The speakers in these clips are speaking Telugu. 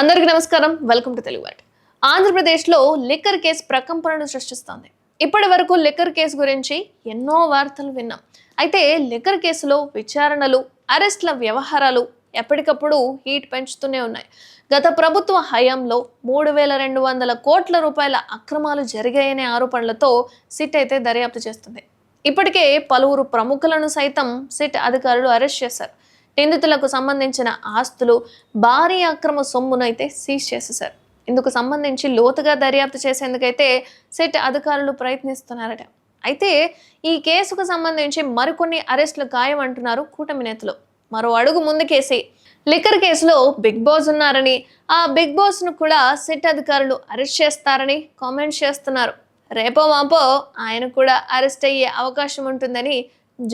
అందరికీ నమస్కారం. వెల్కమ్ టు తెలుగు వాట్ ఆంధ్రప్రదేశ్లో లిక్కర్ కేసు ప్రకంపనను సృష్టిస్తోంది. ఇప్పటి వరకు లిక్కర్ కేసు గురించి ఎన్నో వార్తలు విన్నాం. అయితే లిక్కర్ కేసులో విచారణలు అరెస్ట్ల వ్యవహారాలు ఎప్పటికప్పుడు హీట్ పెంచుతూనే ఉన్నాయి. గత ప్రభుత్వ హయాంలో మూడు వేల రెండు వందల కోట్ల రూపాయల అక్రమాలు జరిగాయనే ఆరోపణలతో సిట్ అయితే దర్యాప్తు చేస్తుంది. ఇప్పటికే పలువురు ప్రముఖులను సైతం సిట్ అధికారులు అరెస్ట్ చేశారు. నిందితులకు సంబంధించిన ఆస్తులు భారీ అక్రమ సొమ్మునైతే సీజ్ చేసేశారు. ఇందుకు సంబంధించి లోతుగా దర్యాప్తు చేసేందుకైతే సెట్ అధికారులు ప్రయత్నిస్తున్నారట. అయితే ఈ కేసుకు సంబంధించి మరికొన్ని అరెస్టులు ఖాయమంటున్నారు కూటమి నేతలు. మరో అడుగు ముందుకేసి లిక్కర్ కేసులో బిగ్ బాస్ ఉన్నారని ఆ బిగ్ బాస్ను కూడా సెట్ అధికారులు అరెస్ట్ చేస్తారని కామెంట్ చేస్తున్నారు. రేపో మాపో ఆయన కూడా అరెస్ట్ అయ్యే అవకాశం ఉంటుందని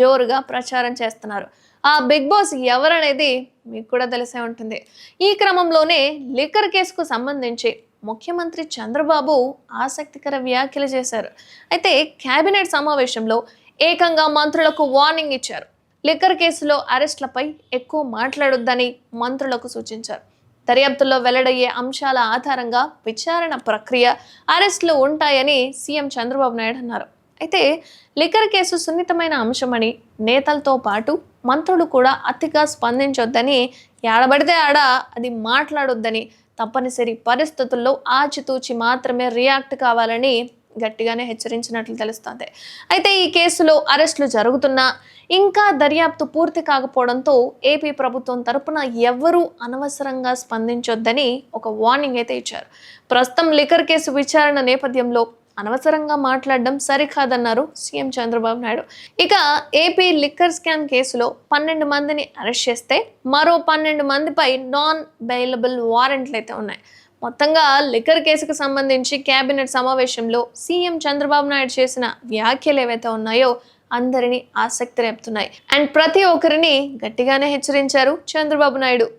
జోరుగా ప్రచారం చేస్తున్నారు. ఆ బిగ్ బాస్ ఎవరనేది మీకు కూడా తెలిసే ఉంటుంది. ఈ క్రమంలోనే లిక్కర్ కేసుకు సంబంధించి ముఖ్యమంత్రి చంద్రబాబు ఆసక్తికర వ్యాఖ్యలు చేశారు. అయితే కేబినెట్ సమావేశంలో ఏకంగా మంత్రులకు వార్నింగ్ ఇచ్చారు. లిక్కర్ కేసులో అరెస్ట్లపై ఎక్కువ మాట్లాడొద్దని మంత్రులకు సూచించారు. దర్యాప్తుల్లో వెల్లడయ్యే అంశాల ఆధారంగా విచారణ ప్రక్రియ అరెస్టులు ఉంటాయని సీఎం చంద్రబాబు నాయుడు అన్నారు. అయితే లిక్కర్ కేసు సున్నితమైన అంశమని నేతలతో పాటు మంత్రులు కూడా అతిగా స్పందించొద్దని ఏడబడితే ఆడ అది మాట్లాడొద్దని తప్పనిసరి పరిస్థితుల్లో ఆచితూచి మాత్రమే రియాక్ట్ కావాలని గట్టిగానే హెచ్చరించినట్లు తెలుస్తోంది. అయితే ఈ కేసులో అరెస్టులు జరుగుతున్నా ఇంకా దర్యాప్తు పూర్తి కాకపోవడంతో ఏపీ ప్రభుత్వం తరపున ఎవ్వరూ అనవసరంగా స్పందించొద్దని ఒక వార్నింగ్ అయితే ఇచ్చారు. ప్రస్తుతం లిక్కర్ కేసు విచారణ నేపథ్యంలో అనవసరంగా మాట్లాడడం సరికాదన్నారు సీఎం చంద్రబాబు నాయుడు. ఇక ఏపీ లిక్కర్ స్కామ్ కేసులో పన్నెండు మందిని అరెస్ట్ చేస్తే మరో పన్నెండు మందిపై నాన్ బెయిలబుల్ వారెంట్లు అయితే ఉన్నాయి. మొత్తంగా లిక్కర్ కేసుకు సంబంధించి కేబినెట్ సమావేశంలో సీఎం చంద్రబాబు నాయుడు చేసిన వ్యాఖ్యలు ఏవైతే ఉన్నాయో అందరినీ ఆసక్తి రేపుతున్నాయి. అండ్ ప్రతి ఒక్కరిని గట్టిగానే హెచ్చరించారు చంద్రబాబు నాయుడు.